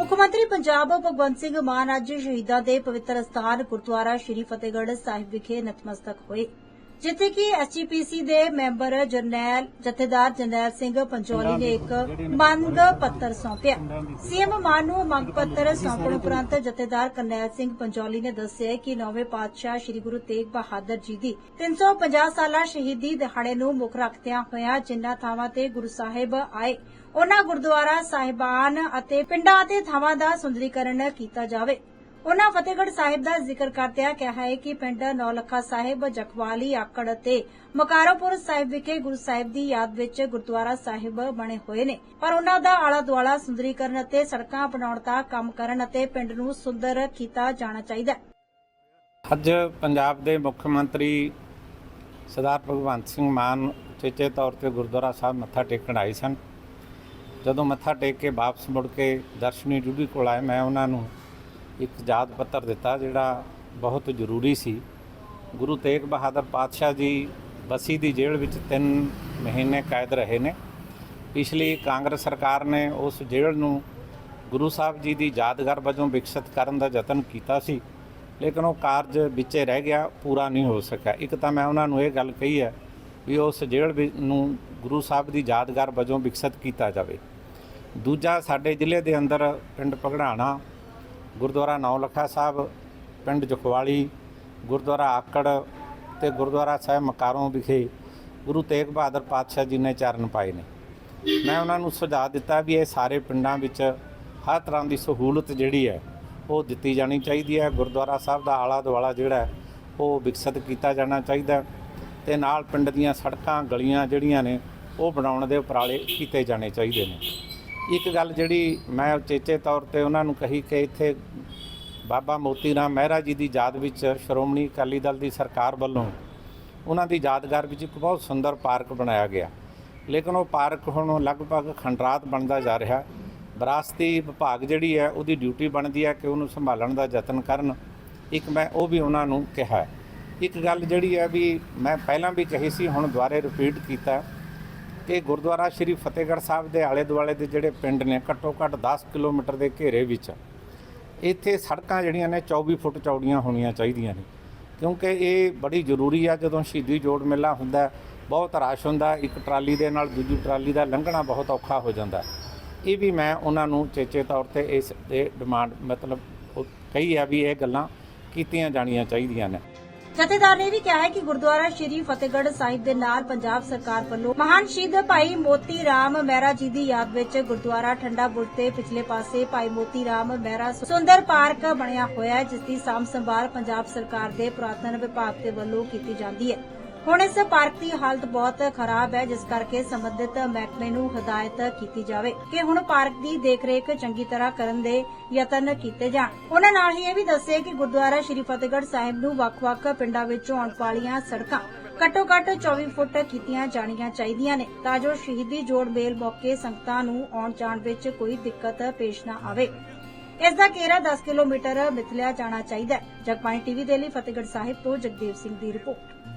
ਮੁੱਖ ਮੰਤਰੀ ਪੰਜਾਬ ਭਗਵੰਤ ਸਿੰਘ ਮਾਨ ਅੱਜ ਸ਼ਹੀਦਾਂ ਦੇ ਪਵਿੱਤਰ ਸਥਾਨ ਗੁਰਦੁਆਰਾ ਸ਼੍ਰੀ ਫਤਿਹਗੜ੍ਹ ਸਾਹਿਬ ਵਿਖੇ ਨਤਮਸਤਕ ਹੋਏ। ਜਿੱਥੇ ਕਿ ਐਸਜੀਪੀਸੀ ਦੇ ਮੈਂਬਰ ਜਰਨੈਲ, ਜਥੇਦਾਰ ਜਰਨੈਲ ਸਿੰਘ ਪੰਚੋਲੀ ਨੇ ਇੱਕ ਮੰਗ ਪੱਤਰ ਸੌਂਪਿਆ। ਸੀਐਮ ਮਾਨ ਨੂੰ ਮੰਗ ਪੱਤਰ ਸੌਂਪਣ ਉਪਰੰਤ ਜਥੇਦਾਰ ਕਰਨੈਲ ਸਿੰਘ ਪੰਚੋਲੀ ਨੇ ਦੱਸਿਆ ਕਿ ਨੌਵੇਂ ਪਾਤਸ਼ਾਹ ਸ੍ਰੀ ਗੁਰੂ ਤੇਗ ਬਹਾਦਰ ਜੀ ਦੀ 350 ਸਾਲਾ ਸ਼ਹੀਦੀ ਦਿਹਾੜੇ ਨੂੰ ਮੁੱਖ ਰੱਖਦਿਆਂ ਹੋਇਆ ਜਿਨ੍ਹਾਂ ਥਾਵਾਂ ਤੇ ਗੁਰੂ ਸਾਹਿਬ ਆਏ, ਉਹਨਾਂ ਗੁਰਦੁਆਰਾ ਸਾਹਿਬਾਨ ਅਤੇ ਪਿੰਡਾਂ ਅਤੇ ਥਾਵਾਂ ਦਾ ਸੁੰਦਰੀਕਰਨ ਕੀਤਾ ਜਾਵੇ। ਉਹਨਾਂ ਫਤਿਹਗੜ੍ਹ ਸਾਹਿਬ ਦਾ ਜ਼ਿਕਰ ਕਰਦਿਆਂ ਕਿਹਾ ਹੈ ਕਿ ਪਿੰਡ ਨੌਲੱਖਾ ਸਾਹਿਬ, ਜਖਵਾਲੀ ਆਕੜ ਅਤੇ ਮਕਾਰੋਪੁਰ ਸਾਹਿਬ ਵਿਖੇ ਗੁਰੂ ਸਾਹਿਬ ਦੀ ਯਾਦ ਵਿੱਚ ਗੁਰਦੁਆਰਾ ਸਾਹਿਬ ਬਣੇ ਹੋਏ ਨੇ। ਪਰ ਉਹਨਾਂ ਦਾ ਆਲਾ ਦੁਆਲਾ ਸੁੰਦਰੀਕਰਨ ਅਤੇ ਸੜਕਾਂ ਬਣਾਉਣ ਦਾ ਕੰਮ ਕਰਨ ਅਤੇ ਪਿੰਡ ਨੂੰ ਸੁੰਦਰ ਕੀਤਾ ਜਾਣਾ ਚਾਹੀਦਾ ਹੈ। ਅੱਜ ਪੰਜਾਬ ਦੇ ਮੁੱਖ ਮੰਤਰੀ ਸਰਦਾਰ ਭਗਵੰਤ ਸਿੰਘ ਮਾਨ ਚੇਚੇ ਤੌਰ ਤੇ ਗੁਰਦੁਆਰਾ ਸਾਹਿਬ ਮੱਥਾ ਟੇਕਣ ਆਏ ਸਨ। ਜਦੋਂ ਮੱਥਾ ਟੇਕ ਕੇ ਵਾਪਸ ਮੁੜ ਕੇ ਦਰਸ਼ਨੀ ਡਿਊਟੀ ਕੋਲ ਆਏ, ਮੈਂ ਉਹਨਾਂ ਨੂੰ ਇੱਕ ਯਾਦ ਪੱਤਰ ਦਿੱਤਾ ਜਿਹੜਾ ਬਹੁਤ ਜ਼ਰੂਰੀ ਸੀ। ਗੁਰੂ ਤੇਗ ਬਹਾਦਰ ਪਾਤਸ਼ਾਹ ਜੀ ਬਸੀ ਦੀ ਜੇਲ੍ਹ ਵਿੱਚ 3 ਮਹੀਨੇ ਕੈਦ ਰਹੇ ਨੇ। ਪਿਛਲੀ ਕਾਂਗਰਸ ਸਰਕਾਰ ਨੇ ਉਸ ਜੇਲ੍ਹ ਨੂੰ ਗੁਰੂ ਸਾਹਿਬ ਜੀ ਦੀ ਯਾਦਗਾਰ ਵਜੋਂ ਵਿਕਸਿਤ ਕਰਨ ਦਾ ਯਤਨ ਕੀਤਾ ਸੀ। ਲੇਕਿਨ ਉਹ ਕਾਰਜ ਵਿੱਚੇ ਰਹਿ ਗਿਆ, ਪੂਰਾ ਨਹੀਂ ਹੋ ਸਕਿਆ। ਇੱਕ ਤਾਂ ਮੈਂ ਉਹਨਾਂ ਨੂੰ ਇਹ ਗੱਲ ਕਹੀ ਹੈ ਵੀ ਉਸ ਜੇਲ੍ਹ ਵੀ- ਨੂੰ ਗੁਰੂ ਸਾਹਿਬ ਦੀ ਯਾਦਗਾਰ ਵਜੋਂ ਵਿਕਸਿਤ ਕੀਤਾ ਜਾਵੇ। ਦੂਜਾ, ਸਾਡੇ ਜ਼ਿਲ੍ਹੇ ਦੇ ਅੰਦਰ ਪਿੰਡ ਪਗੜਾਣਾ ਗੁਰਦੁਆਰਾ ਨੌਲੱਖਾ ਸਾਹਿਬ, ਪਿੰਡ ਜਖਵਾਲੀ, ਗੁਰਦੁਆਰਾ ਆਕੜ ਤੇ ਗੁਰਦੁਆਰਾ ਸਾਹਿਬ ਮਕਾਰੋਂ ਵਿਖੇ ਗੁਰੂ ਤੇਗ ਬਹਾਦਰ ਪਾਤਸ਼ਾਹ ਜੀ ਨੇ ਚਰਨ ਪਾਏ ਨੇ। ਮੈਂ ਉਹਨਾਂ ਨੂੰ ਸੁਝਾਅ ਦਿੱਤਾ ਵੀ ਇਹ ਸਾਰੇ ਪਿੰਡਾਂ ਵਿੱਚ ਹਰ ਤਰ੍ਹਾਂ ਦੀ ਸਹੂਲਤ ਜਿਹੜੀ ਹੈ, ਉਹ ਦਿੱਤੀ ਜਾਣੀ ਚਾਹੀਦੀ ਹੈ। ਗੁਰਦੁਆਰਾ ਸਾਹਿਬ ਦਾ ਆਲਾ ਦੁਆਲਾ ਜਿਹੜਾ ਉਹ ਵਿਕਸਿਤ ਕੀਤਾ ਜਾਣਾ ਚਾਹੀਦਾ ਹੈ ਤੇ ਨਾਲ ਪਿੰਡ ਦੀਆਂ ਸੜਕਾਂ, ਗਲੀਆਂ ਜਿਹੜੀਆਂ ਨੇ, ਉਹ ਬਣਾਉਣ ਦੇ ਉਪਰਾਲੇ ਕੀਤੇ ਜਾਣੇ ਚਾਹੀਦੇ ਨੇ। ਇੱਕ ਗੱਲ ਜਿਹੜੀ ਮੈਂ ਉਚੇਚੇ ਤੌਰ ਤੇ ਉਹਨਾਂ ਨੂੰ ਕਹੀ ਕਿ ਇੱਥੇ ਬਾਬਾ ਮੋਤੀ ਰਾਮ ਮਹਿਰਾ ਜੀ ਦੀ ਯਾਦ ਵਿੱਚ ਸ਼੍ਰੋਮਣੀ ਅਕਾਲੀ ਦਲ ਦੀ ਸਰਕਾਰ ਵੱਲੋਂ ਉਹਨਾਂ ਦੀ ਯਾਦਗਾਰ ਵਿੱਚ ਇੱਕ ਬਹੁਤ ਸੁੰਦਰ ਪਾਰਕ ਬਣਾਇਆ ਗਿਆ। ਲੇਕਿਨ ਉਹ ਪਾਰਕ ਹੁਣ ਲਗਭਗ ਖੰਡਰਾਤ ਬਣਦਾ ਜਾ ਰਿਹਾ। ਵਿਰਾਸਤੀ ਵਿਭਾਗ ਜਿਹੜੀ ਹੈ, ਉਹਦੀ ਡਿਊਟੀ ਬਣਦੀ ਹੈ ਕਿ ਉਹਨੂੰ ਸੰਭਾਲਣ ਦਾ ਯਤਨ ਕਰਨ। ਇੱਕ ਮੈਂ ਉਹ ਵੀ ਉਹਨਾਂ ਨੂੰ ਕਿਹਾ। ਇੱਕ ਗੱਲ ਜਿਹੜੀ ਹੈ ਵੀ ਮੈਂ ਪਹਿਲਾਂ ਵੀ ਕਹੀ ਸੀ, ਹੁਣ ਦੁਬਾਰੇ ਰਿਪੀਟ ਕੀਤਾ। ਕਿ ਗੁਰਦੁਆਰਾ ਸ਼੍ਰੀ ਫਤਿਹਗੜ੍ਹ ਸਾਹਿਬ ਦੇ ਆਲੇ ਦੁਆਲੇ ਦੇ ਜਿਹੜੇ ਪਿੰਡ ਨੇ, ਘੱਟੋ ਘੱਟ 10 ਕਿਲੋਮੀਟਰ ਦੇ ਘੇਰੇ ਵਿੱਚ, ਇੱਥੇ ਸੜਕਾਂ ਜਿਹੜੀਆਂ ਨੇ 24 ਫੁੱਟ ਚੌੜੀਆਂ ਹੋਣੀਆਂ ਚਾਹੀਦੀਆਂ ਨੇ। ਕਿਉਂਕਿ ਇਹ ਬੜੀ ਜ਼ਰੂਰੀ ਆ, ਜਦੋਂ ਸ਼ਹੀਦੀ ਜੋੜ ਮੇਲਾ ਹੁੰਦਾ, ਬਹੁਤ ਰਸ਼ ਹੁੰਦਾ, ਇੱਕ ਟਰਾਲੀ ਦੇ ਨਾਲ ਦੂਜੀ ਟਰਾਲੀ ਦਾ ਲੰਘਣਾ ਬਹੁਤ ਔਖਾ ਹੋ ਜਾਂਦਾ। ਇਹ ਵੀ ਮੈਂ ਉਹਨਾਂ ਨੂੰ ਚੇਚੇ ਤੌਰ ਤੇ ਇਸ ਦੇ ਡਿਮਾਂਡ ਮਤਲਬ ਕਹੀ ਆ ਵੀ ਇਹ ਗੱਲਾਂ ਕੀਤੀਆਂ ਜਾਣੀਆਂ ਚਾਹੀਦੀਆਂ ਨੇ। ਜਥੇਦਾਰ ਨੇ ਵੀ ਕਿਹਾ ਹੈ ਕਿ ਗੁਰਦੁਆਰਾ ਸ਼੍ਰੀ ਫਤਿਹਗੜ੍ਹ ਸਾਹਿਬ ਦੇ ਨਾਲ ਪੰਜਾਬ ਸਰਕਾਰ ਵੱਲੋਂ ਮਹਾਨ ਸ਼ਹੀਦ ਭਾਈ ਮੋਤੀ ਰਾਮ ਮਹਿਰਾ ਜੀ ਦੀ ਯਾਦ ਵਿੱਚ ਗੁਰਦੁਆਰਾ ਠੰਡਾ ਬੁਰਜ ਤੇ ਪਿਛਲੇ ਪਾਸੇ ਭਾਈ ਮੋਤੀ ਰਾਮ ਮਹਿਰਾ ਸੁੰਦਰ ਪਾਰਕ ਬਣਿਆ ਹੋਇਆ ਹੈ, ਜਿਸ ਦੀ ਸਾਂਭ ਸੰਭਾਲ ਪੰਜਾਬ ਸਰਕਾਰ ਦੇ ਪੁਰਾਤਨ ਵਿਭਾਗ ਦੇ ਵੱਲੋਂ ਕੀਤੀ ਜਾਂਦੀ ਹੈ। ਹੁਣ ਇਸ ਪਾਰਕ ਦੀ ਹਾਲਤ ਬਹੁਤ ਖਰਾਬ ਹੈ, ਜਿਸ ਕਰਕੇ ਸੰਬੰਧਿਤ ਮਹਿਕਮੇ ਨੂੰ ਹਦਾਇਤ ਕੀਤੀ ਜਾਵੇ ਕਿ ਹੁਣ ਪਾਰਕ ਦੀ ਦੇਖਰੇਖ ਚੰਗੀ ਤਰ੍ਹਾਂ ਕਰਨ ਦੇ ਯਤਨ ਕੀਤੇ ਜਾਣ। ਉਹਨਾਂ ਨਾਲ ਹੀ ਇਹ ਵੀ ਦੱਸਿਆ ਕਿ ਗੁਰਦੁਆਰਾ ਸ਼੍ਰੀ ਫਤਿਹਗੜ੍ਹ ਸਾਹਿਬ ਨੂੰ ਵੱਖ-ਵੱਖ ਪਿੰਡਾਂ ਵਿੱਚੋਂ ਆਉਣ ਵਾਲੀਆਂ ਸੜਕਾਂ ਘੱਟੋ-ਘੱਟ 24 ਫੁੱਟ ਕੀਤੀਆਂ ਜਾਣੀਆਂ ਚਾਹੀਦੀਆਂ ਨੇ, ਤਾਂ ਜੋ ਸ਼ਹੀਦੀ ਜੋੜ ਮੇਲ ਮੌਕੇ ਸੰਗਤਾਂ ਨੂੰ ਆਉਣ ਜਾਣ ਵਿੱਚ ਕੋਈ ਦਿੱਕਤ ਪੇਸ਼ ਨਾ ਆਵੇ। ਇਸ ਦਾ ਘੇਰਾ 10 ਕਿਲੋਮੀਟਰ ਮਿਥਲਿਆ ਜਾਣਾ ਚਾਹੀਦਾ ਹੈ। ਜਗਬਾਣੀ ਟੀਵੀ ਦੇ ਲਈ ਫਤਿਹਗੜ੍ਹ ਸਾਹਿਬ ਤੋਂ ਜਗਦੇਵ ਸਿੰਘ ਦੀ ਰਿਪੋਰਟ।